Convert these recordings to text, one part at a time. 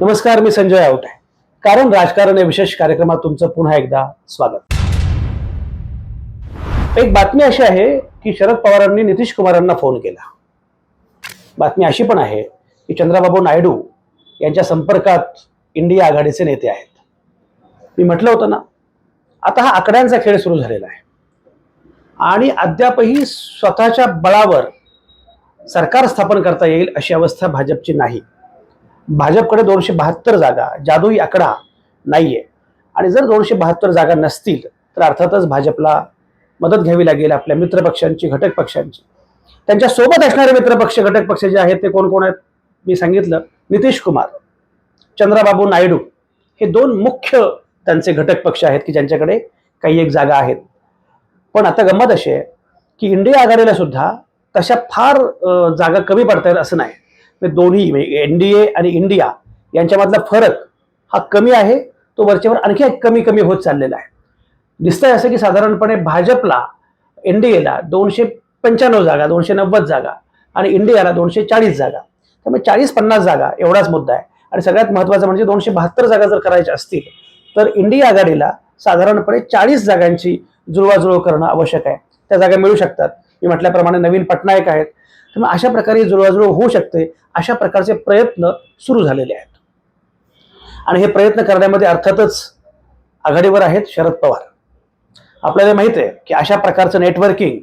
नमस्कार मी संजय आवटे कारण राजकारण या विशेष कार्यक्रमात तुमचं पुन्हा एकदा स्वागत. एक बातमी अशी आहे की शरद पवारांनी नितीश कुमारांना फोन केला. बातमी अशी पण आहे की चंद्राबाबू नायडू यांच्या संपर्कात इंडिया आघाडीचे नेते आहेत. मी म्हटलं होतं ना आता हा आकड्यांचा खेळ सुरू झालेला आहे. आणि अद्यापही स्वतःच्या बळावर सरकार स्थापन करता येईल अशी अवस्था भाजपची नाही. भाजपकडे दोनशे बहात्तर जागा जादुई आकडा नाहीये. आणि जर दोनशे बहात्तर जागा नसतील तर अर्थातच भाजपला मदत घ्यावी लागेल आपल्या मित्रपक्षांची घटक पक्षांची. त्यांच्यासोबत असणारे मित्रपक्ष घटक पक्ष जे आहेत ते कोण कोण आहेत? मी सांगितलं नितीश कुमार चंद्राबाबू नायडू हे दोन मुख्य त्यांचे घटक पक्ष आहेत की ज्यांच्याकडे काही एक जागा आहेत. पण आता गंमत अशी आहे की इंडिया आघाडीला सुद्धा तशा फार जागा कमी पडत असं नाही. म्हणजे दोन्ही एन डी ए आणि इंडिया यांच्यामधला फरक हा कमी आहे. तो वरच्यावर आणखी एक कमी कमी होत चाललेला आहे. दिसतंय असं की साधारणपणे भाजपला एन डी एला दोनशे पंच्याण्णव जागा दोनशे नव्वद जागा आणि इंडियाला दोनशे चाळीस जागा. त्यामुळे चाळीस पन्नास जागा एवढाच मुद्दा आहे. आणि सगळ्यात महत्त्वाचं म्हणजे दोनशे बहात्तर जागा जर करायच्या असतील तर इंडिया आघाडीला साधारणपणे चाळीस जागांची जुळवाजुळव करणं आवश्यक आहे. त्या जागा मिळू शकतात. मी म्हटल्याप्रमाणे नवीन पटनायक आहेत त्यामुळे अशा प्रकारे जुळवाजुळव होऊ शकते. अशा प्रकारचे प्रयत्न सुरू झालेले आहेत. आणि हे प्रयत्न करण्यामध्ये अर्थातच आघाडीवर आहेत शरद पवार. आपल्याला माहीत आहे की अशा प्रकारचं नेटवर्किंग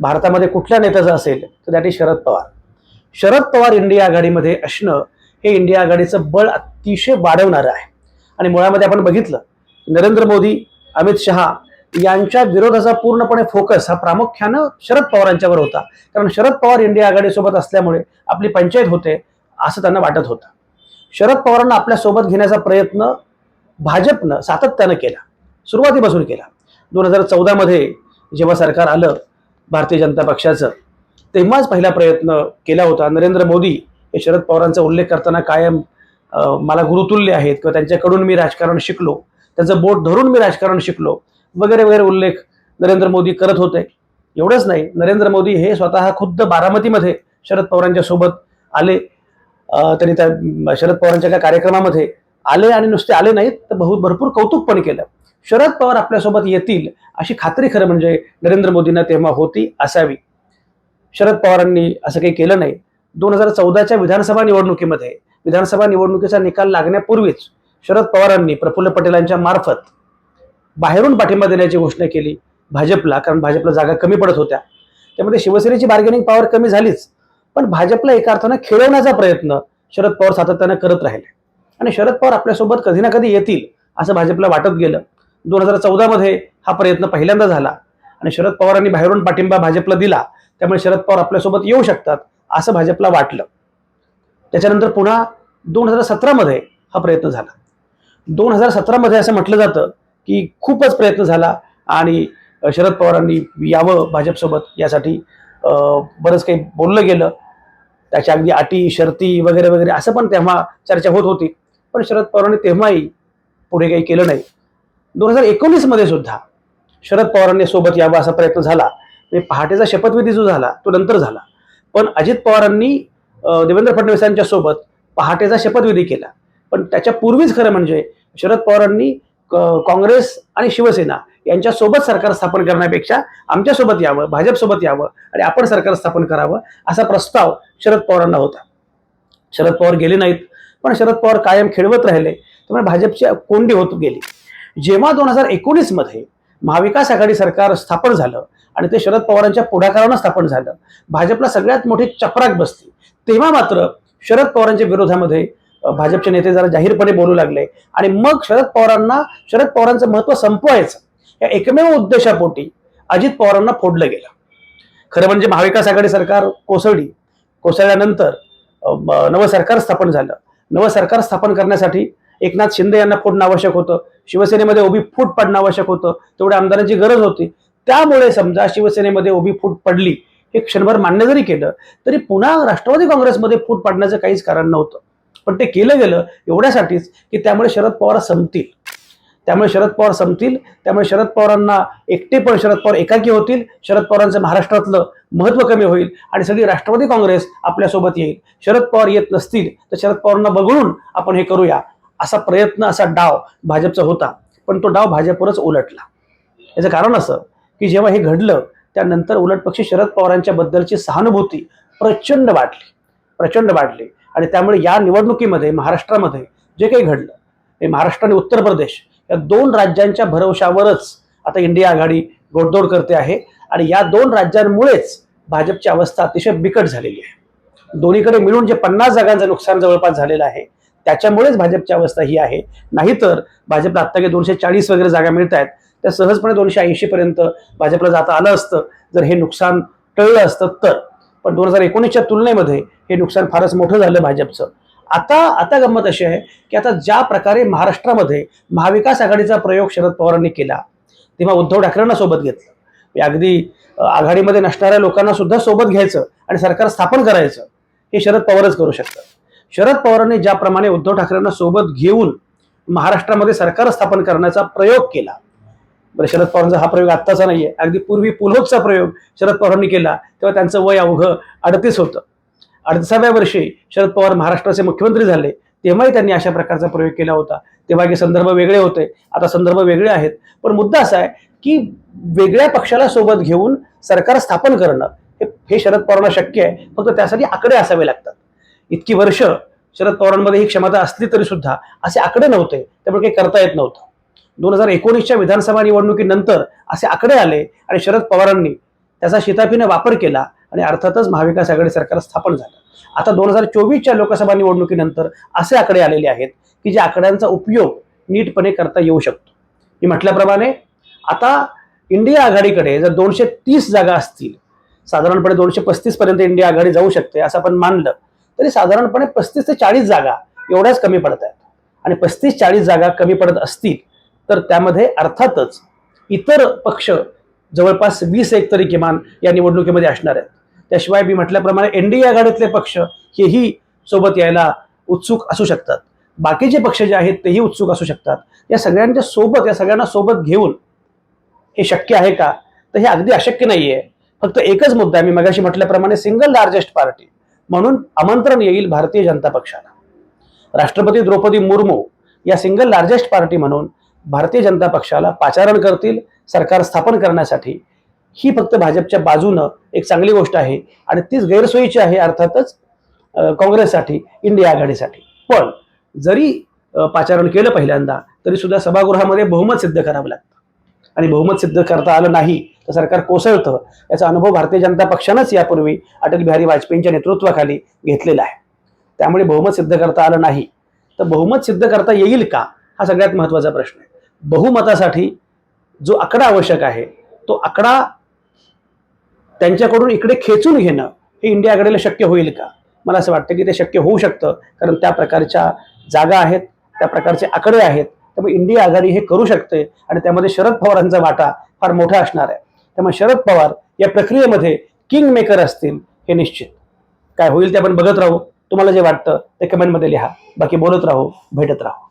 भारतामध्ये कुठल्या नेत्याचं असेल तर त्यासाठी शरद पवार. शरद पवार इंडिया आघाडीमध्ये असणं हे इंडिया आघाडीचं बळ अतिशय वाढवणारं आहे. आणि मुळामध्ये आपण बघितलं नरेंद्र मोदी अमित शहा यांच्या विरोधाचा पूर्णपणे फोकस हा प्रामुख्यानं शरद पवारांच्यावर होता. कारण शरद पवार इंडिया आघाडीसोबत असल्यामुळे आपली पंचायत होते असं त्यांना वाटत होतं. शरद पवारांना आपल्यासोबत घेण्याचा प्रयत्न भाजपनं सातत्यानं केला. सुरुवातीपासून केला. दोन हजार चौदामध्ये जेव्हा सरकार आलं भारतीय जनता पक्षाचं तेव्हाच पहिला प्रयत्न केला होता. नरेंद्र मोदी हे शरद पवारांचा उल्लेख करताना कायम मला गुरुतुल्य आहेत किंवा त्यांच्याकडून मी राजकारण शिकलो त्यांचं बोट धरून मी राजकारण शिकलो वगैरे वगैरे उल्लेख नरेंद्र मोदी करत होते. एवढंच नाही नरेंद्र मोदी हे स्वतः खुद्द बारामतीमध्ये शरद पवारांच्या सोबत आले. त्यांनी त्या शरद पवारांच्या एका कार्यक्रमामध्ये आले आणि नुसते आले नाहीत तर बहुत भरपूर कौतुक पण केलं. शरद पवार आपल्यासोबत येतील अशी खात्री खरं म्हणजे नरेंद्र मोदींना तेव्हा होती असावी. शरद पवारांनी असं काही केलं नाही. दोन हजार चौदाच्या विधानसभा निवडणुकीमध्ये विधानसभा निवडणुकीचा निकाल लागण्यापूर्वीच शरद पवारांनी प्रफुल्ल पटेलांच्या मार्फत बाहेरून पाठिंबा देण्याची घोषणा केली भाजपला कारण भाजपला जागा कमी पडत होत्या. त्यामध्ये शिवसेनेची बार्गेनिंग पॉवर कमी झालीच. पण भाजपला एका अर्थानं खेळवण्याचा प्रयत्न शरद पवार सातत्यानं करत राहिले. आणि शरद पवार आपल्यासोबत कधी ना कधी येतील असं भाजपला वाटत गेलं. दोन हजार चौदामध्ये हा प्रयत्न पहिल्यांदा झाला. आणि शरद पवारांनी बाहेरून पाठिंबा भाजपला दिला. त्यामुळे शरद पवार आपल्यासोबत येऊ शकतात असं भाजपला वाटलं. त्याच्यानंतर पुन्हा दोन हजार सतरामध्ये हा प्रयत्न झाला. दोन हजार सतरामध्ये असं म्हटलं जातं की खूपच प्रयत्न झाला आणि शरद पवारांनी यावं भाजपसोबत यासाठी. बरंच काही बोललं गेलं. त्याच्या अगदी अटी शर्ती वगैरे वगैरे असं पण तेव्हा चर्चा होत होती. पण शरद पवारांनी तेव्हाही पुढे काही केलं नाही. दोन हजार एकोणीसमध्ये सुद्धा शरद पवारांनी सोबत यावं असा प्रयत्न झाला. म्हणजे पहाटेचा शपथविधी जो झाला तो नंतर झाला. पण अजित पवारांनी देवेंद्र फडणवीसांच्या सोबत पहाटेचा शपथविधी केला. पण त्याच्या पूर्वीच खरं म्हणजे शरद पवारांनी काँग्रेस आणि शिवसेना यांच्या सोबत सरकार स्थापन करण्यापेक्षा आमच्यासोबत यावं भाजपसोबत यावं आणि आपण सरकार स्थापन करावं असा प्रस्ताव शरद पवारांना होता. शरद पवार गेले नाहीत पण शरद पवार कायम खेळवत राहिले त्यामुळे भाजपची कोंडी होत गेली. जेव्हा दोन हजार एकोणीसमध्ये महाविकास आघाडी सरकार स्थापन झालं आणि ते शरद पवारांच्या पुढाकारानं स्थापन झालं भाजपला सगळ्यात मोठी चपराक बसली तेव्हा मात्र शरद पवारांच्या विरोधामध्ये भाजपचे नेते जरा जाहीरपणे बोलू लागले. आणि मग शरद पवारांना शरद पवारांचं महत्त्व संपवायचं. या एकमेव उद्देशापोटी अजित पवारांना फोडलं गेलं. खरं म्हणजे महाविकास आघाडी सरकार कोसळली. कोसळल्यानंतर नवं सरकार स्थापन झालं. नवं सरकार स्थापन करण्यासाठी एकनाथ शिंदे यांना फोडणं आवश्यक होतं. शिवसेनेमध्ये उभी फूट पडणं आवश्यक होतं. तेवढ्या आमदारांची गरज होती. त्यामुळे समजा शिवसेनेमध्ये उभी फूट पडली. हे क्षणभर मान्य जरी केलं तरी पुन्हा राष्ट्रवादी काँग्रेसमध्ये फूट पाडण्याचं काहीच कारण नव्हतं. पण ते केलं गेलं एवढ्यासाठीच की त्यामुळे शरद पवार संपतील. त्यामुळे शरद पवार संपतील त्यामुळे शरद पवारांना एकटे पण शरद पवार एकाकी होतील शरद पवारांचं महाराष्ट्रातलं महत्त्व कमी होईल आणि सगळी राष्ट्रवादी काँग्रेस आपल्यासोबत येईल. शरद पवार येत नसतील तर शरद पवारांना बघून आपण हे करूया. असा प्रयत्न असा डाव भाजपचा होता. पण तो डाव भाजपवरच उलटला. याचं कारण असं की जेव्हा हे घडलं त्यानंतर उलट पक्षी शरद पवारांच्या बद्दलची सहानुभूती प्रचंड वाढली. प्रचंड वाढली. आणि त्यामुळे या निवडणुकीमध्ये महाराष्ट्रामध्ये जे काही घडलं हे महाराष्ट्र आणि उत्तर प्रदेश या दोन राज्यांच्या भरवशावरच आता इंडिया आघाडी गोडदोड करते आहे. आणि या दोन राज्यांमुळेच भाजपची अवस्था अतिशय बिकट झालेली आहे. दोन्हीकडे मिळून जे पन्नास जागांचं नुकसान जवळपास झालेलं आहे त्याच्यामुळेच भाजपची अवस्था ही आहे. नाहीतर भाजपला आत्ता काही दोनशे चाळीस वगैरे जागा मिळत आहेत त्या सहजपणे दोनशे ऐंशी पर्यंत भाजपला जाता आलं असतं. जर हे नुकसान टळलं असतं तर पण दोन हजार एकोणीसच्या तुलनेमध्ये हे नुकसान फारच मोठं झालं भाजपचं. आता आता गंमत अशी आहे की आता ज्या प्रकारे महाराष्ट्रामध्ये महाविकास आघाडीचा प्रयोग शरद पवारांनी केला तेव्हा उद्धव ठाकरेंना सोबत घेतलं. म्हणजे अगदी आघाडीमध्ये नसणाऱ्या लोकांना सुद्धा सोबत घ्यायचं आणि सरकार स्थापन करायचं हे शरद पवारच करू शकतात. शरद पवारांनी ज्याप्रमाणे उद्धव ठाकरेंना सोबत घेऊन महाराष्ट्रामध्ये सरकार स्थापन करण्याचा प्रयोग केला बरं शरद पवारांचा हा प्रयोग आत्ताचा नाहीये. अगदी पूर्वी पुलोदचा प्रयोग शरद पवारांनी केला तेव्हा त्यांचं वय अवघं अडतीस होतं. अडतीसाव्या वर्षी शरद पवार महाराष्ट्राचे मुख्यमंत्री झाले तेव्हाही त्यांनी अशा प्रकारचा प्रयोग केला होता. तेव्हा हे संदर्भ वेगळे होते आता संदर्भ वेगळे आहेत. पण मुद्दा असा आहे की वेगळ्या पक्षाला सोबत घेऊन सरकार स्थापन करणं हे शरद पवारांना शक्य आहे फक्त त्यासाठी आकडे असावे लागतात. इतकी वर्ष शरद पवारांमध्ये ही क्षमता असली तरी सुद्धा असे आकडे नव्हते त्यामुळे काही करता येत नव्हतं. दोन हजार एकोणीसच्या विधानसभा निवडणुकीनंतर असे आकडे आले आणि शरद पवारांनी त्याचा शिताफीने वापर केला आणि अर्थातच महाविकास आघाडी सरकार स्थापन झालं. आता दोन हजार चोवीसच्या लोकसभा निवडणुकीनंतर असे आकडे आलेले आहेत की ज्या आकड्यांचा उपयोग नीटपणे करता येऊ शकतो. मी म्हटल्याप्रमाणे आता इंडिया आघाडीकडे जर दोनशे तीस जागा असतील साधारणपणे दोनशे पस्तीस पर्यंत इंडिया आघाडी जाऊ शकते असं आपण मानलं तरी साधारणपणे पस्तीस ते चाळीस जागा एवढ्याच कमी पडत आहेत. आणि पस्तीस चाळीस जागा कमी पडत असतील तर त्यामध्ये अर्थातच इतर पक्ष जवळपास वीस एक तरी किमान या निवडणुकीमध्ये असणार आहेत. त्याशिवाय मी म्हटल्याप्रमाणे एन डी ए आघाडीतले पक्ष हेही सोबत यायला उत्सुक असू शकतात. बाकीचे पक्ष जे आहेत तेही उत्सुक असू शकतात. या सगळ्यांच्या सोबत या सगळ्यांना सोबत घेऊन हे शक्य आहे का? तर हे अगदी अशक्य नाहीये. फक्त एकच मुद्दा मी मगाशी म्हटल्याप्रमाणे सिंगल लार्जेस्ट पार्टी म्हणून आमंत्रण येईल भारतीय जनता पक्षाला. राष्ट्रपती द्रौपदी मुर्मू या सिंगल लार्जेस्ट पार्टी म्हणून भारतीय जनता पक्षाला पाचारण करतील सरकार स्थापन करण्यासाठी. ही फक्त भाजपच्या बाजूनं एक चांगली गोष्ट आहे आणि तीच गैरसोयीची आहे अर्थातच काँग्रेससाठी इंडिया आघाडीसाठी. पण जरी पाचारण केलं पहिल्यांदा तरी सुद्धा सभागृहामध्ये बहुमत सिद्ध करावं लागतं. आणि बहुमत सिद्ध करता आलं नाही तर सरकार कोसळतं याचा अनुभव भारतीय जनता पक्षानंच यापूर्वी अटल बिहारी वाजपेयींच्या नेतृत्वाखाली घेतलेला आहे. त्यामुळे बहुमत सिद्ध करता आलं नाही. तर बहुमत सिद्ध करता येईल का? हा सगळ्यात महत्त्वाचा प्रश्न आहे. बहुमतासाठी जो आकडा आवश्यक आहे तो आकडा त्यांच्याकडून इकडे खेचून घेणं हे इंडिया आघाडीला शक्य होईल का? मला असं वाटतं की ते शक्य होऊ शकतं कारण त्या प्रकारच्या जागा आहेत त्या प्रकारचे आकडे आहेत त्यामुळे इंडिया आघाडी हे करू शकते आणि त्यामध्ये शरद पवारांचा वाटा फार मोठा असणार आहे. त्यामुळे शरद पवार या प्रक्रियेमध्ये किंग मेकर असतील हे निश्चित. काय होईल ते आपण बघत राहू. तुम्हाला जे वाटतं ते कमेंटमध्ये लिहा. बाकी बोलत राहू भेटत राहू.